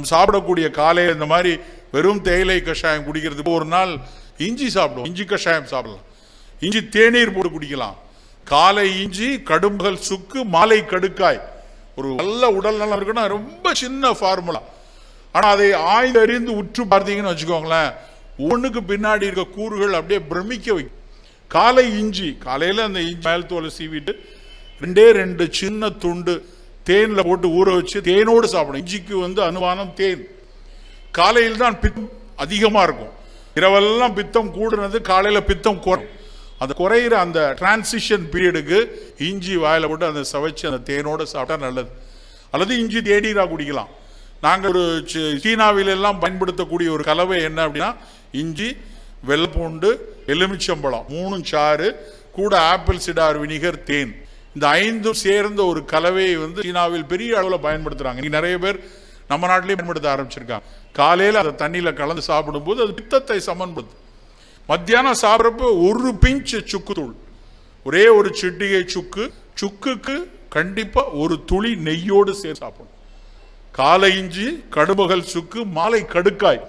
நம்ம சாப்பிடக்கூடிய காலையில் இந்த மாதிரி வெறும் தேயிலை கஷாயம் குடிக்கிறதுக்கு ஒரு நாள் இஞ்சி சாப்பிடுவோம். இஞ்சி கஷாயம் சாப்பிடலாம். இஞ்சி தேநீர் போட்டு குடிக்கலாம். காலை இஞ்சி கடும்பகல் சுக்கு மாலை கடுக்காய். ஒரு நல்ல உடல் நலம் இருக்குன்னா ரொம்ப சின்ன ஃபார்முலா ஆனால் அதை ஆய்ந்து அறிந்து உற்று பார்த்தீங்கன்னு வச்சுக்கோங்களேன் ஒன்றுக்கு பின்னாடி இருக்க கூறுகள் அப்படியே பிரமிக்க வைக்கும். காலை இஞ்சி காலையில் அந்த இஞ்சி மேல் தோலை சீவிட்டு ரெண்டே ரெண்டு சின்ன துண்டு தேனில் போட்டு ஊற வச்சு தேனோடு சாப்பிடணும். இஞ்சிக்கு வந்து அனுமானம் தேன். காலையில் தான் பித்தம் அதிகமாக இருக்கும். இரவெல்லாம் பித்தம் கூடுனது காலையில் பித்தம் குறையும் அந்த குறையிற அந்த டிரான்சிஷன் பீரியடுக்கு இஞ்சி வாயில் போட்டு அந்த சவைச்சு அந்த தேனோடு சாப்பிட்டா நல்லது. அல்லது இஞ்சி தேநீரா குடிக்கலாம். நாங்கள் ஒரு சீனாவிலெல்லாம் பயன்படுத்தக்கூடிய ஒரு கலவை என்ன அப்படின்னா இஞ்சி வெள்ளைப்பூண்டு எலுமிச்சம்பழம். மூணும் சாறு கூட ஆப்பிள் சிடார் வினிகர் தேன். இந்த ஐந்தும் சேர்ந்த ஒரு கலவையை வந்து சீனாவில் பெரிய அளவில் பயன்படுத்துறாங்க. இன்னைக்கு நிறைய பேர் நம்ம நாட்டிலேயே பயன்படுத்த ஆரம்பிச்சிருக்காங்க. காலையில் அதை தண்ணியில் கலந்து சாப்பிடும்போது அது பித்தத்தை சமன்படுத்தும் மத்தியானம் சாப்பிட்றப்ப ஒரு பிஞ்சு சுக்கு தூள். ஒரே ஒரு சிட்டிகை சுக்கு. சுக்குக்கு கண்டிப்பாக ஒரு துளி நெய்யோடு சேர்த்து சாப்பிடணும். காலை இஞ்சி கடுமகள் சுக்கு மாலை கடுக்காய்.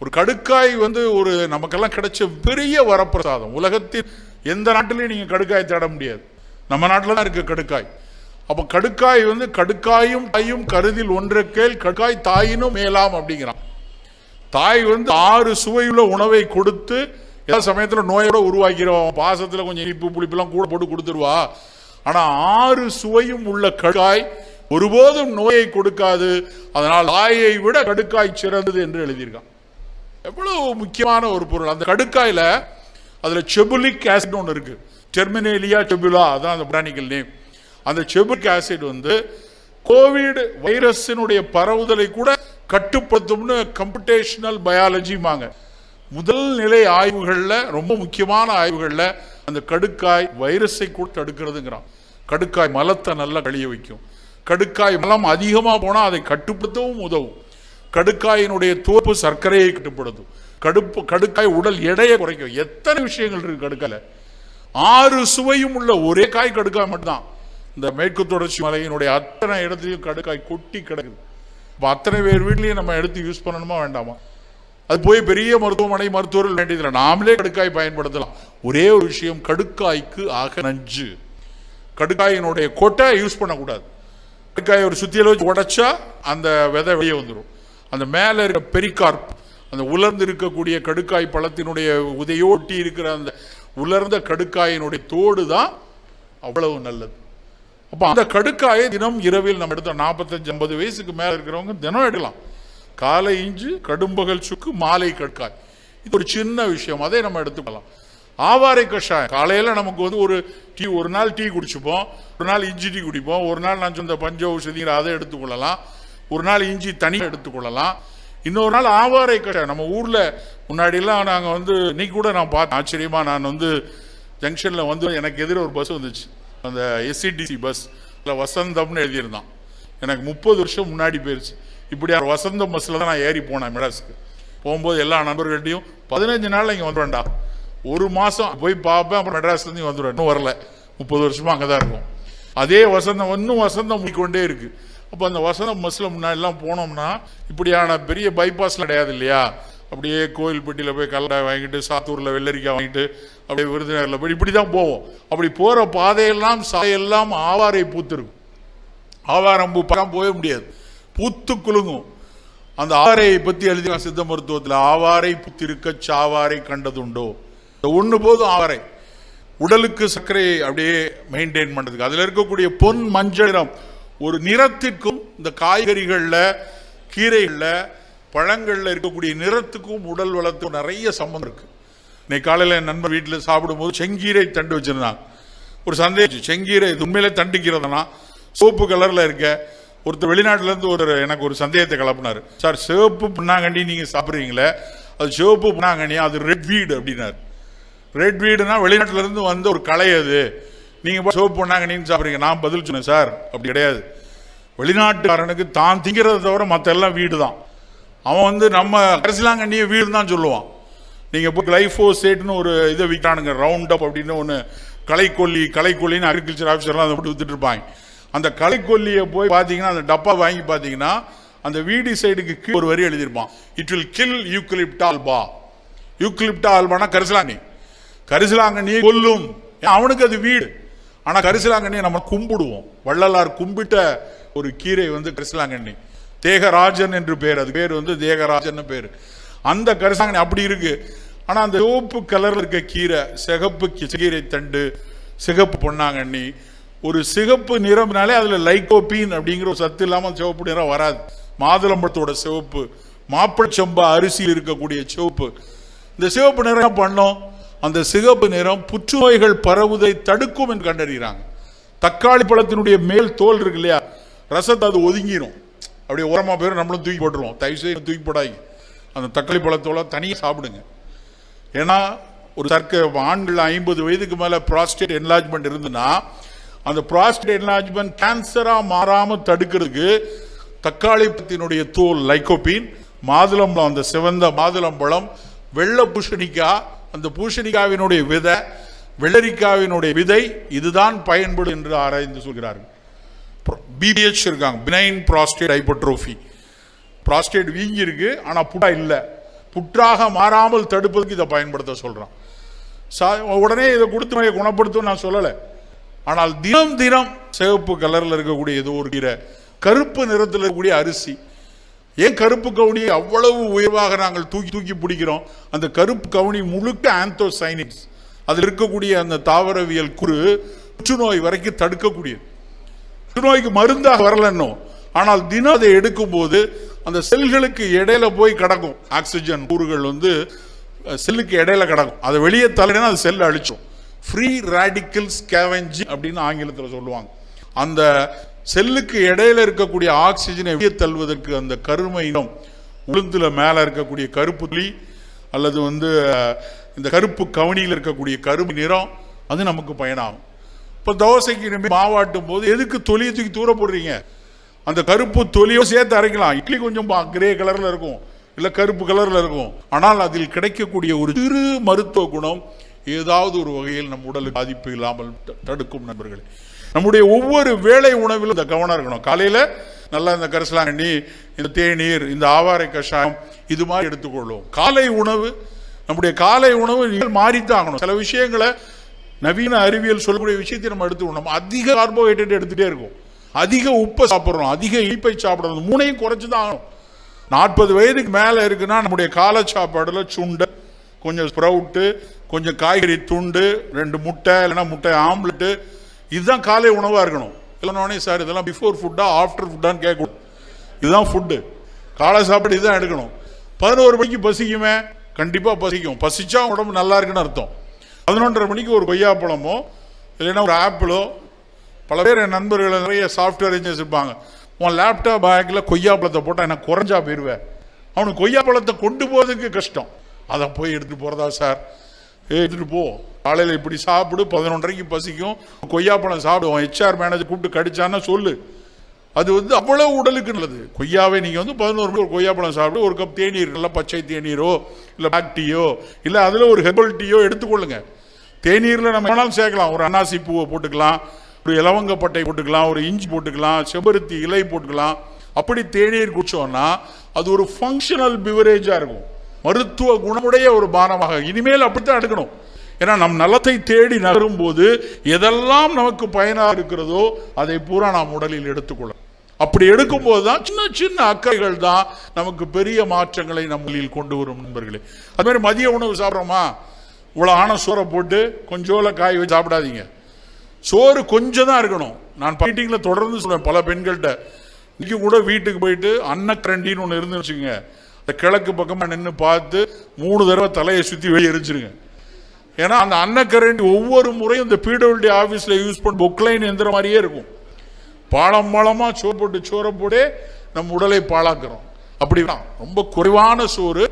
ஒரு கடுக்காய் வந்து ஒரு நமக்கெல்லாம் கிடைச்ச பெரிய வரப்பிரசாதம். உலகத்தில் எந்த நாட்டிலையும் நீங்கள் கடுக்காய் தேட முடியாது. நம்ம நாட்டில் தான் இருக்குது கடுக்காய். அப்போ கடுக்காய் வந்து கடுக்காயும் தாயும் கருதில் ஒன்றை கேள் கடுக்காய் தாயினும் மேலாம் அப்படிங்கிறான். தாய் வந்து ஆறு சுவையுள்ள உணவை கொடுத்து எல்லா சமயத்தில் நோயோட உருவாக்கிறோம். பாசத்தில் கொஞ்சம் இனிப்பு புளிப்பெல்லாம் கூட போட்டு கொடுத்துருவா. ஆனால் ஆறு சுவையும் உள்ள கடுக்காய் ஒருபோதும் நோயை கொடுக்காது. அதனால் தாயை விட கடுக்காய் சிறந்தது என்று எழுதியிருக்கான். எவ்வளவு முக்கியமான ஒரு பொருள். அந்த கடுக்காயில் அதில் செபுலிக் ஆசிட் ஒன்று இருக்குது டெர்மினேலியா செபுலா அதான் அந்த பொட்டானிக்கல் நேம் அந்த செபுலிக் ஆசிட் வந்து கோவிட் வைரஸினுடைய பரவுதலை கூட கட்டுப்படுத்தும்னு கம்ப்யூட்டேஷனல் பயாலஜிமாங்க முதல் நிலை ஆய்வுகளில் ரொம்ப முக்கியமான ஆய்வுகளில் அந்த கடுக்காய் வைரஸை கூட தடுக்கிறதுங்கிறான். கடுக்காய் மலத்தை நல்லா கழிய வைக்கும். கடுக்காய் மலம் அதிகமாக போனால் அதை கட்டுப்படுத்தவும் உதவும். கடுக்காயினுடைய தோப்பு சர்க்கரையை கட்டுப்படுத்தும். கடுப்பு கடுக்காய் உடல் எடையை குறைக்கும். எத்தனை விஷயங்கள் இருக்கு கடுக்காயில? ஆறு சுவையும் உள்ள ஒரே காய் கடுக்காய் மட்டும்தான். இந்த மேற்கு தொடர்ச்சி மலையினுடைய அத்தனை இடத்துலையும் கடுக்காய் கொட்டி கிடக்குது. இப்போ அத்தனை பேர் வீட்லேயும் நம்ம எடுத்து யூஸ் பண்ணணுமா வேண்டாமா? அது போய் பெரிய மருத்துவமனை மருத்துவர்கள் வேண்டியதில்லை. நாமளே கடுக்காய் பயன்படுத்தலாம். ஒரே ஒரு விஷயம் கடுக்காய்க்கு ஆக நஞ்சு. கடுக்காயினுடைய கொட்டை யூஸ் பண்ணக்கூடாது. கடுக்காய் ஒரு சுத்தியில் வச்சு உடைச்சா அந்த விதை வெளியே வந்துடும் அந்த மேலே இருக்க பெரிகார்ப் அந்த உலர்ந்து இருக்கக்கூடிய கடுக்காய் பழத்தினுடைய உதையோட்டி இருக்கிற அந்த உலர்ந்த கடுக்காயினுடைய தோடு தான் அவ்வளவு நல்லது. அப்போ அந்த கடுக்காயை தினம் இரவில் நம்ம எடுத்தோம் நாற்பத்தஞ்சு ஐம்பது வயசுக்கு மேலே இருக்கிறவங்க தினம் எடுக்கலாம். காலை இஞ்சு கடும்பகல் சுக்கு மாலை கடுக்காய். இது ஒரு சின்ன விஷயம் அதை நம்ம எடுத்துக்கலாம். ஆவாரை கஷாயம். காலையில் நமக்கு வந்து ஒரு டீ ஒரு நாள் டீ குடிச்சுப்போம் ஒரு நாள் இஞ்சி டீ குடிப்போம் ஒரு நாள் நான் சொந்த பஞ்ச ஔஷதிங்கிற அதை எடுத்துக்கொள்ளலாம் ஒரு நாள் இஞ்சி தனியாக எடுத்துக்கொள்ளலாம். இன்னொரு நாள் ஆவாரை கட்டை. நம்ம ஊரில் முன்னாடிலாம் நாங்கள் வந்து நீ கூட நான் பார்த்தேன். ஆச்சரியமா நான் வந்து ஜங்ஷனில் வந்து எனக்கு எதிர ஒரு பஸ் வந்துச்சு. அந்த எஸ்சிடிசி பஸ் இல்லை வசந்தம்னு எழுதியிருந்தான். எனக்கு முப்பது வருஷம் முன்னாடி போயிடுச்சு இப்படி வசந்தம் பஸ்ஸில் தான் நான் ஏறி போனேன் மெடாஸ்க்கு போகும்போது எல்லா நண்பர்கள்ட்டையும் பதினஞ்சு நாளில் இங்கே வந்துடுவேன்டா ஒரு மாதம் போய் பார்ப்பேன் அப்புறம் மெட்ராஸ்லேருந்து வந்துடுவேன் இன்னும் வரல. முப்பது வருஷமாக அங்கே தான் இருக்கும். அதே வசந்தம் இன்னும் வசந்தம் முடிக்கொண்டே இருக்குது அப்போ அந்த வசனம் பஸ்ஸில் முன்னாடிலாம் போனோம்னா இப்படியான பெரிய பைபாஸ்லாம் கிடையாது இல்லையா? அப்படியே கோயில்பட்டியில் போய் கல்லடை வாங்கிட்டு சாத்தூரில் வெள்ளரிக்காய் வாங்கிட்டு அப்படியே விருதுநகரில் போய் இப்படி தான் போவோம். அப்படி போகிற பாதையெல்லாம் சாயெல்லாம் ஆவாரை பூத்திருக்கும். ஆவாரம் பூ பக்கம் போக முடியாது. பூத்து குலுங்கும். அந்த ஆவாரையை பற்றி எழுதி சித்த மருத்துவத்தில் ஆவாரை புத்திருக்க சாவாரை கண்டதுண்டோ? இந்த ஒன்று போதும் ஆவாரை. உடலுக்கு சர்க்கரையை அப்படியே மெயின்டைன் பண்ணுறதுக்கு அதில் இருக்கக்கூடிய பொன் மஞ்சள் நிறம் ஒரு நிறத்திற்கும் இந்த காய்கறிகளில் கீரைகளில் பழங்களில் இருக்கக்கூடிய நிறத்துக்கும் உடல் வளத்துக்கும் நிறைய சம்மந்தம் இருக்குது இன்னைக்கு காலையில் என் நண்பர் வீட்டில் சாப்பிடும்போது செங்கீரை தண்டு வச்சிருந்தாங்க ஒரு சந்தேகம் செங்கீரை இது உண்மையிலே தண்டுக்கிறதுனா? சோப்பு கலரில் இருக்க ஒருத்தர் வெளிநாட்டிலேருந்து ஒரு எனக்கு ஒரு சந்தேகத்தை கிளப்பினாரு. சார் சிவப்பு புண்ணாங்கண்ணி நீங்கள் சாப்பிட்றீங்களே? அது சிவப்பு புண்ணாங்கண்ணி அது ரெட் வீடு அப்படின்னாரு. ரெட் வீடுனா வெளிநாட்டிலேருந்து வந்த ஒரு கலை அது. நீங்க போய் பண்ணாங்க புண்ணாங்கண்ணின்னு சாப்பிடுறீங்க. நான் பதில் சொன்னேன் சார். அப்படி கிடையாது. வெளிநாட்டுக்காரனுக்கு தான் திங்கிறத தவிர மற்ற எல்லாம் வீடு தான் அவன் வந்து நம்ம கரிசலாங்கண்ணியை வீடு தான் சொல்லுவான். நீங்க போய் கிளைஃபோசேட்னு ஒரு இதை விற்கிறானுங்க ரவுண்ட் அப் அப்படின்னு ஒன்று களைக்கொல்லி களைக்கொல்லின்னு அக்ரிகல்ச்சர் ஆஃபீஸர்லாம் அதை போட்டு வித்துட்டு இருப்பாங்க. அந்த களைக்கொல்லியை போய் பார்த்தீங்கன்னா அந்த டப்பா வாங்கி பார்த்தீங்கன்னா அந்த வீடி சைடுக்கு கீழே ஒரு வரி எழுதியிருப்பான். It will kill eucalyptus alba eucalyptus ஆல்பானா கரிசலாங்கண்ணி. கரிசலாங்கண்ணியை கொல்லும். ஏன்? அவனுக்கு அது வீடு. ஆனால் கரிசலாங்கண்ணியை நம்ம கும்பிடுவோம். வள்ளலார் கும்பிட்ட ஒரு கீரை வந்து கரிசலாங்கண்ணி. தேகராஜன் என்று பேர். அது பேர் வந்து தேகராஜன் பேர். அந்த கரிசலாங்கண்ணி அப்படி இருக்கு. ஆனால் அந்த சிவப்பு கலரில் இருக்க கீரை சிகப்பு கீரை தண்டு சிகப்பு பொன்னாங்கண்ணி. ஒரு சிகப்பு நிறம்னாலே அதில் லைகோபீன் அப்படிங்கிற ஒரு சத்து இல்லாமல் சிவப்பு நிறம் வராது. மாதுளம்பழத்தோட சிவப்பு மாப்பிளச்சம்பா அரிசியில் இருக்கக்கூடிய சிவப்பு. இந்த சிவப்பு நிறம் பண்ணோம்? அந்த சிகப்பு நிறம் புற்றுநோய்கள் பரவுதை தடுக்கும் என்று கண்டறிகிறாங்க. தக்காளி பழத்தினுடைய மேல் தோல் இருக்கு இல்லையா? ரசத்தை அது ஒதுங்கிரும். அப்படியே உரமா போயிடும் நம்மளும் தூக்கி போட்டுருவோம். தயவு செய்து தூக்கி போடாங்க அந்த தக்காளி பழத்தோலாம் தனியாக சாப்பிடுங்க. ஏன்னா ஒரு தற்க ஆண்கள் ஐம்பது வயதுக்கு மேலே ப்ராஸ்டேட் என்லாஜ்மெண்ட் இருந்துன்னா அந்த ப்ராஸ்டேட் என்லாஜ்மெண்ட் கேன்சராக மாறாமல் தடுக்கிறதுக்கு தக்காளி பழத்தினுடைய தோல் லைக்கோபின் மாதுளம்பழம் அந்த சிவந்த மாதுளம்பழம் வெள்ளை பூசணிக்காய் அந்த பூஷணிகாவினுடைய விதை வெள்ளரிக்காவினுடைய விதை இதுதான் பயன்படும் என்று ஆராய்ந்து சொல்கிறார்கள். பிபிஹெச் இருக்காங்க. பினைன் ப்ராஸ்டேட் ஹைப்பர்ட்ரோஃபி ப்ராஸ்டேட் வீங்கியிருக்கு ஆனால் புட்டா இல்லை. புற்றாக மாறாமல் தடுப்பதற்கு இதை பயன்படுத்த சொல்கிறான் சா- உடனே இதை கொடுத்து நோயை குணப்படுத்தும் நான் சொல்லலை. ஆனால் தினம் தினம் சிவப்பு கலரில் இருக்கக்கூடிய ஏதோ ஒரு கீரை கருப்பு நிறத்தில் இருக்கக்கூடிய அரிசி ஏன் கருப்பு கவுனியை அவ்வளவு உயர்வாக நாங்கள் தூக்கி தூக்கி பிடிக்கிறோம்? அந்த கருப்பு கவுனி முழுக்க ஆந்தோசைனிக்ஸ் அதில் இருக்கக்கூடிய அந்த தாவரவியல் குறு புற்றுநோய் வரைக்கும் தடுக்கக்கூடியது. புற்றுநோய்க்கு மருந்தாக வரலன்னோ ஆனால் தினம் அதை எடுக்கும்போது அந்த செல்களுக்கு இடையில போய் கிடக்கும். ஆக்சிஜன் கூறுகள் வந்து செல்லுக்கு இடையில கிடக்கும். அதை வெளியே தள்ளினா அது செல் அழிச்சோம் ஃப்ரீ ரேடிக்கல் ஸ்கேவெஞ்சி அப்படின்னு ஆங்கிலத்தில் சொல்லுவாங்க. அந்த செல்லுக்கு இடையில இருக்கக்கூடிய ஆக்சிஜனை வெளியே தள்ளுவதற்கு அந்த கருமை இனம் உளுந்துல மேலே இருக்கக்கூடிய கருப்பு துளி அல்லது வந்து இந்த கருப்பு கவனியில் இருக்கக்கூடிய கரும்பு நிறம் அது நமக்கு பயனாகும். இப்போ தோசைக்கு நம்ம மாவாட்டும் போது எதுக்கு தொலியை தூக்கி தூர போடுறீங்க? அந்த கருப்பு தொலியோ சேர்த்து அரைக்கலாம். இட்லி கொஞ்சம் கிரே கலரில் இருக்கும். இல்லை கருப்பு கலரில் இருக்கும். ஆனால் அதில் கிடைக்கக்கூடிய ஒரு சிறு மருத்துவ குணம் ஏதாவது ஒரு வகையில் நம் உடலுக்கு பாதிப்பு இல்லாமல் தடுக்கும் நண்பர்களே. நம்முடைய ஒவ்வொரு வேலை உணவிலும் இந்த கவனம் இருக்கணும். காலையில் நல்லா இந்த கரிசலாங்கண்ணி இந்த தேநீர் இந்த ஆவாரை கஷாயம் இது மாதிரி எடுத்துக்கொள்ளும் காலை உணவு நம்முடைய காலை உணவு நீங்கள் மாறித்தான் ஆகணும். சில விஷயங்களை நவீன அறிவியல் சொல்லக்கூடிய விஷயத்தை நம்ம எடுத்துக்கணும் நம்ம அதிக கார்போஹைட்ரேட் எடுத்துகிட்டே இருக்கும். அதிக உப்பை சாப்பிட்றோம் அதிக இனிப்பை சாப்பிட்றோம் மூணையும் குறைச்சி தான் ஆகணும். நாற்பது வயதுக்கு மேலே இருக்குன்னா நம்முடைய காலை சாப்பாடில் சுண்டை கொஞ்சம் ஸ்ப்ரவுட்டு கொஞ்சம் காய்கறி துண்டு ரெண்டு முட்டை இல்லைன்னா முட்டை ஆம்லெட்டு இதுதான் காலை உணவாக இருக்கணும். இல்லைனோடனே சார் இதெல்லாம் பிஃபோர் ஃபுட்டா ஆஃப்டர் ஃபுட்டான்னு கேட்கணும். இதுதான் ஃபுட்டு காலை சாப்பாடு இதுதான் எடுக்கணும். பதினோரு மணிக்கு பசிக்குமே? கண்டிப்பாக பசிக்கும். பசிச்சா உடம்பு நல்லா இருக்குன்னு அர்த்தம். பதினொன்றரை மணிக்கு ஒரு கொய்யாப்பழமோ இல்லைன்னா ஒரு ஆப்பிளோ பல பேர் என் நண்பர்கள் நிறைய சாஃப்ட்வேர் இன்ஜினியர்ஸ் இருப்பாங்க. உன் லேப்டாப் பேக்கில் கொய்யாப்பழத்தை போட்டால் எனக்கு குறைஞ்சா போயிடுவேன் அவனுக்கு கொய்யாப்பழத்தை கொண்டு போகிறதுக்கு கஷ்டம். அதை போய் எடுத்துகிட்டு போகிறதா சார்? எடுத்துட்டு போ. காலையில் இப்படி சாப்பிடு பதினொன்றரைக்கு பசிக்கும். கொய்யாப்பழம் சாப்பிடுவோம் ஹெச்ஆர் மேனேஜர் கூப்பிட்டு கடிச்சான்னா சொல்லு. அது வந்து அவ்வளோ உடலுக்கு நல்லது கொய்யாவை நீங்கள் வந்து பதினோரு மணி ஒரு கொய்யாப்பழம் சாப்பிட்டு ஒரு கப் தேநீர் இல்லை பச்சை தேநீரோ இல்லை பிளாக் டீயோ இல்லை அதில் ஒரு ஹெர்பல் டீயோ எடுத்துக்கொள்ளுங்க தேநீரில் நம்ம வேணாலும் சேர்க்கலாம். ஒரு அன்னாசி பூவை போட்டுக்கலாம் ஒரு இலவங்கப்பட்டை போட்டுக்கலாம் ஒரு இஞ்சி போட்டுக்கலாம் செம்பருத்தி இலை போட்டுக்கலாம். அப்படி தேநீர் குடிச்சோன்னா அது ஒரு ஃபங்க்ஷனல் பிவரேஜாக இருக்கும். மருத்துவ குணமுடைய ஒரு பானமாக. இனிமேல் அப்படித்தான் எடுக்கணும். ஏன்னா நம் நலத்தை தேடி நகரும் போது எதெல்லாம் நமக்கு பயனாக இருக்கிறதோ அதை பூரா நாம் உடலில் எடுத்துக்கொள்ளும் அப்படி எடுக்கும்போது தான் சின்ன சின்ன அக்கறைகள் தான் நமக்கு பெரிய மாற்றங்களை நம்மளில் கொண்டு வரும் நண்பர்களே. அது மாதிரி மதிய உணவு சாப்பிட்றோமா? இவ்வளோ ஆன சோறை போட்டு கொஞ்சோல காய் வச்சு சாப்பிடாதீங்க. சோறு கொஞ்சம் தான் இருக்கணும். நான் மீட்டிங்கில் தொடர்ந்து சொல்லுவேன் பல பெண்கள்கிட்ட. இன்னைக்கு கூட வீட்டுக்கு போயிட்டு அன்னக்கரண்டின்னு ஒன்று இருந்து வச்சுக்கோங்க இந்த கிழக்கு பக்கமாக நின்று பார்த்து மூணு தடவை தலையை சுற்றி வெளியே எரிஞ்சிருங்க. ஏன்னா அந்த அன்னக்கரண்டி ஒவ்வொரு முறையும் இந்த பிடபிள்யூடி ஆஃபீஸில் யூஸ் பண்ண பொக்லைன் எந்திர மாதிரியே இருக்கும். பாலம் பாலமாக சோறு போட்டு சோறை போட்டே நம்ம உடலை பாழாக்குறோம். அப்படிதான் ரொம்ப குறைவான சோறு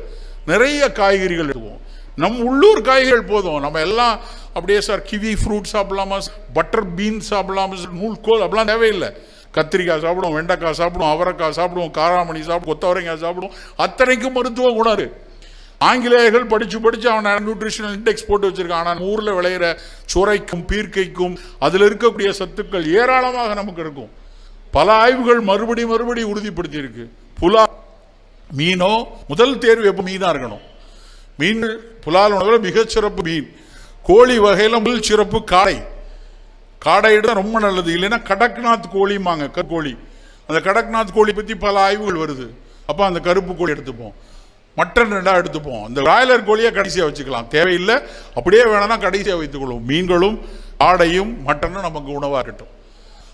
நிறைய காய்கறிகள் எடுப்போம் நம் உள்ளூர் காய்கறிகள் போதும். நம்ம எல்லாம் அப்படியே சார் கிவி ஃப்ரூட் சாப்பிடலாமா பட்டர் பீன் சாப்பிடலாமா சார் நூல்கோல் அப்படிலாம் தேவையில்லை. கத்திரிக்காய் சாப்பிடுவோம் வெண்டைக்காய் சாப்பிடுவோம் அவரைக்காய் சாப்பிடுவோம் காராமணி சாப்பிடுவோம் கொத்தவரைக்காய் சாப்பிடுவோம் அத்தனைக்கும் மருத்துவ குணம் ஆங்கிலேயர்கள் படிச்சு படிச்சு அவனை நியூட்ரிஷனல் இண்டெக்ஸ் போட்டு வச்சிருக்கான் ஆனால் ஊரில் விளையிற சுரைக்கும் பீர்க்கைக்கும் அதில் இருக்கக்கூடிய சத்துக்கள் ஏராளமாக நமக்கு இருக்கும். பல ஆய்வுகள் மறுபடி மறுபடி உறுதிப்படுத்தியிருக்கு. புலா மீனோ முதல் தேர்வு எப்போ மீனாக இருக்கணும்? மீன் புலால் உணவில் மிகச்சிறப்பு மீன். கோழி வகையில் முதல் சிறப்பு காடை காடை தான் ரொம்ப நல்லது. இல்லைன்னா கடக்நாத் கோழிம்பாங்க கற்கோழி அந்த கடக்நாத் கோழி பற்றி பல ஆய்வுகள் வருது. அப்போ அந்த கருப்பு கோழி எடுத்துப்போம். மட்டன் ரெண்டாக எடுத்துப்போம். அந்த பிராய்லர் கோழியை கடைசியாக வச்சுக்கலாம். தேவையில்லை. அப்படியே வேணும்னா கடைசியாக வைத்துக்கொள்வோம். மீன்களும் ஆடையும் மட்டனும் நமக்கு உணவாக இருக்கட்டும்.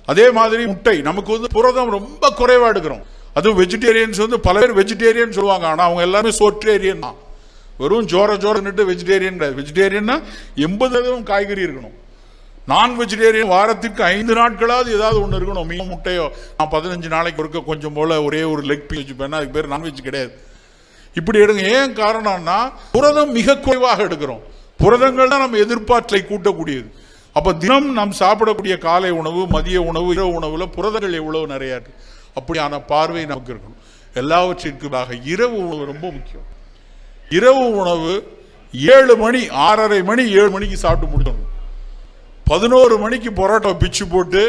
அதே மாதிரி முட்டை. நமக்கு வந்து புரதம் ரொம்ப குறைவாக எடுக்கிறோம். அதுவும் வெஜிடேரியன்ஸ் வந்து பல பேர் வெஜிடேரியன் சொல்லுவாங்க. ஆனால் அவங்க எல்லாமே சோற்றேரியன் தான். வெறும் ஜோர ஜோரன்னுட்டு வெஜிடேரியன் கிடையாது. வெஜிடேரியன்னா எண்பது சதவீதம் காய்கறி இருக்கணும். நான் வெஜிடேரியன் வாரத்திற்கு ஐந்து நாட்களாவது ஏதாவது ஒன்று இருக்கணும். மீன் முட்டையோ நான் பதினஞ்சு நாளைக்கு ஒருக்க கொஞ்சம் போல ஒரே ஒரு லெக் பீஸ் வச்சுப்பேன்னா அதுக்கு பேர் நான்வெஜ் கிடையாது. இப்படி எடுங்க. ஏன் காரணம்னா புரதம் மிக குறைவாக எடுக்கிறோம். புரதங்கள் தான் நம்ம எதிர்பார்த்தலை கூட்டக்கூடியது. அப்போ தினம் நாம் சாப்பிடக்கூடிய காலை உணவு மதிய உணவு இரவு உணவில் புரதங்கள் எவ்வளவு நிறையா இருக்கு. அப்படியான பார்வை நமக்கு இருக்கணும். எல்லாவற்றிற்குமாக இரவு உணவு ரொம்ப முக்கியம். இரவு உணவு ஏழு மணி ஆறரை மணி ஏழு மணிக்கு சாப்பிட்டு முடிக்கணும். பதினோரு மணிக்கு பரோட்டா பிச்சு போட்டு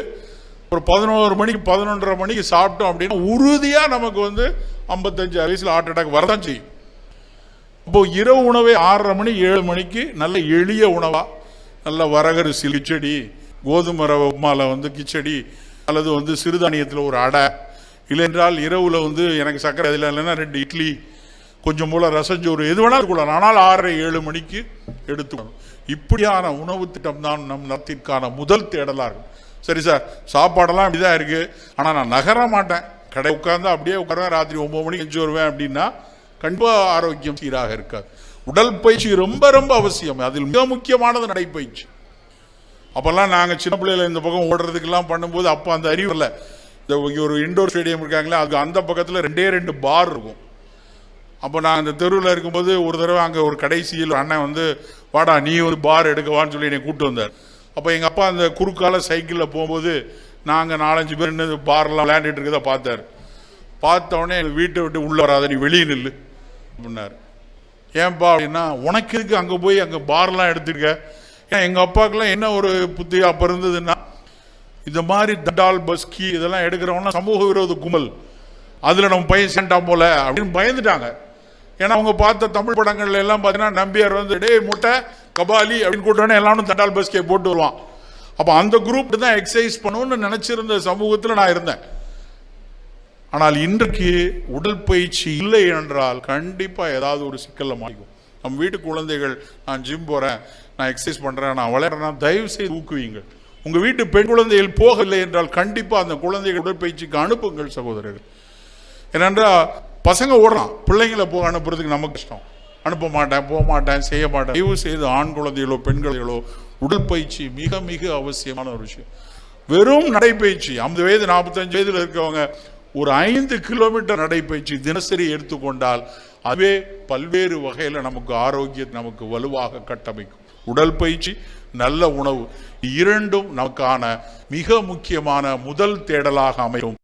ஒரு பதினோரு மணிக்கு பதினொன்றரை மணிக்கு சாப்பிட்டோம் அப்படின்னா உறுதியாக நமக்கு வந்து ஐம்பத்தஞ்சு வயசில் ஹார்ட் அட்டாக் வரதான் செய்யும். அப்போது இரவு உணவை ஆறரை மணி ஏழு மணிக்கு நல்ல எளிய உணவாக நல்ல வரகரிசி கிச்சடி கோதுமை ரவை உப்மாவில் வந்து கிச்சடி அல்லது வந்து சிறுதானியத்தில் ஒரு அடை. இல்லைன்றால் இரவில் வந்து எனக்கு சக்கரை இதில் இல்லைன்னா ரெண்டு இட்லி கொஞ்சம் போல் ரசஞ்சோறு எது வேணாலும் இருக்கலாம் ஆனால் ஆறரை ஏழு மணிக்கு எடுத்துக்கணும். இப்படியான உணவு திட்டம் தான் நம் நலத்திற்கான முதல் தேடலாக இருக்கும் சரி சார் சாப்பாடெல்லாம் இப்படிதான் இருக்குது ஆனால் நான் நகர மாட்டேன். கடை உட்காந்து அப்படியே உட்காருவேன். ராத்திரி ஒம்பது மணிக்கு எஞ்சி வருவேன் அப்படின்னா கண்டிப்பாக ஆரோக்கியம் சீராக இருக்காது. உடல் பயிற்சி ரொம்ப ரொம்ப அவசியம். அதில் மிக முக்கியமானது நடைப்பயிற்சி அப்போல்லாம் நாங்கள் சின்ன பிள்ளையில இந்த பக்கம் ஓடுறதுக்கெல்லாம் பண்ணும்போது அப்போ அந்த அறிவு இல்லை இந்த ஒரு இண்டோர் ஸ்டேடியம் இருக்காங்களே அது அந்த பக்கத்தில் ரெண்டே ரெண்டு பார் இருக்கும். அப்போ நான் அந்த தெருவில் இருக்கும்போது ஒரு தடவை அங்கே ஒரு கடைசியில் அண்ணன் வந்து வாடா நீ ஒரு பார் எடுக்கவான்னு சொல்லி என்னை கூப்பிட்டு வந்தார். அப்போ எங்கள் அப்பா அந்த குறுக்கால சைக்கிளில் போகும்போது நாங்கள் நாலஞ்சு பேர் நின்று பார்லாம் விளையாண்டுட்டு இருக்கதை பார்த்தாரு. பார்த்தோடனே எங்கள் வீட்டை விட்டு உள்ளே வராத நீ வெளியே நில்லு அப்படின்னாரு. ஏன்பா அப்படின்னா உனக்கு இருக்கு அங்கே போய் அங்கே பார்லாம் எடுத்துருக்க? ஏன் எங்கள் அப்பாவுக்குலாம் என்ன ஒரு புத்தி அப்போ இருந்ததுன்னா இந்த மாதிரி தண்டால் பஸ்கி இதெல்லாம் எடுக்கிறவங்களாம் சமூக விரோத கும்பல். அதில் நம்ம பையன் சேண்டாம் போல அப்படின்னு பயந்துட்டாங்க. ஏன்னா அவங்க பார்த்த தமிழ் படங்கள்ல எல்லாம் பார்த்தீங்கன்னா நம்பியார் வந்து டே முட்டை கபாலி அப்படின்னு கூட்டோன்னே எல்லாரும் தண்டால் பஸ்கே போட்டு வருவான். அப்போ அந்த குரூப் தான் எக்ஸசைஸ் பண்ணணும்னு நினைச்சிருந்த சமூகத்தில் நான் இருந்தேன். ஆனால் இன்றைக்கு உடற்பயிற்சி இல்லை என்றால் கண்டிப்பாக ஏதாவது ஒரு சிக்கலில் மாறிக்கும் நம்ம வீட்டு குழந்தைகள் நான் ஜிம் போகிறேன் நான் எக்ஸசைஸ் பண்ணுறேன் நான் விளையாடுறேன் தயவு செய்து ஊக்குவீங்க உங்கள் வீட்டு பெண் குழந்தைகள் போகவில்லை என்றால் கண்டிப்பாக அந்த குழந்தைகள் உடற்பயிற்சிக்கு அனுப்புங்கள் சகோதரர்கள். ஏனென்றால் பசங்க ஓடுறான் பிள்ளைங்களை போக அனுப்புறதுக்கு நமக்கு கஷ்டம். அனுப்ப மாட்டேன் போக மாட்டேன் செய்ய மாட்டேன். தயவு செய்து ஆண் குழந்தைகளோ பெண்களோ உடற்பயிற்சி மிக மிக அவசியமான ஒரு விஷயம். வெறும் நடைப்பயிற்சி ஐம்பது வயது நாற்பத்தஞ்சு வயதில் இருக்கவங்க ஒரு ஐந்து கிலோமீட்டர் நடைப்பயிற்சி தினசரி எடுத்துக்கொண்டால் அதுவே பல்வேறு வகையில் நமக்கு ஆரோக்கியத்தை நமக்கு வலுவாக கட்டமைக்கும். உடல் பயிற்சி நல்ல உணவு இரண்டும் நமக்கான மிக முக்கியமான முதல் தேடலாக அமையும்.